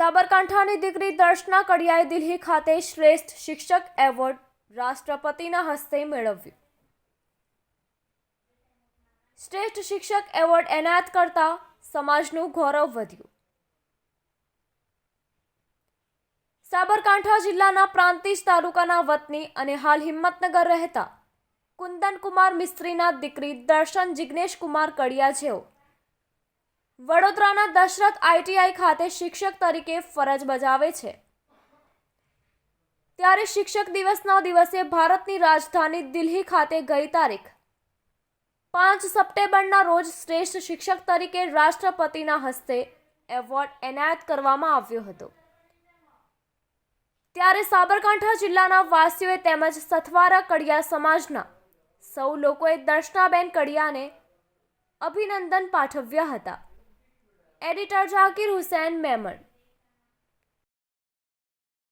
સાબરકાંઠાની દીકરી દર્શના કડિયાએ દિલ્હી ખાતે શ્રેષ્ઠ શિક્ષક એવોર્ડ રાષ્ટ્રપતિના હસ્તે મેળવ્યું. શ્રેષ્ઠ શિક્ષક એવોર્ડ એનાયત કરતા સમાજનું ગૌરવ વધ્યું. સાબરકાંઠા જિલ્લાના પ્રાંતિજ તાલુકાના વતની અને હાલ હિંમતનગર રહેતા કુંદનકુમાર મિસ્ત્રીના દીકરી દર્શન જિગ્નેશ કુમાર કડિયા જેઓ વડોદરાના દશરથ આઈટીઆઈ ખાતે શિક્ષક તરીકે ફરજ બજાવે છે. ત્યારે શિક્ષક દિવસના દિવસે ભારતની રાજધાની દિલ્હી ખાતે ગઈ તારીખ પાંચ સપ્ટેમ્બરના રોજ શ્રેષ્ઠ શિક્ષક તરીકે રાષ્ટ્રપતિના હસ્તે એવોર્ડ એનાયત કરવામાં આવ્યો હતો. ત્યારે સાબરકાંઠા જિલ્લાના વાસીઓએ તેમજ સથવારા કડિયા સમાજના સૌ લોકોએ દર્શનાબેન કડિયાને અભિનંદન પાઠવ્યા હતા. એડિટર ઝાકીર હુસૈન મેમણ.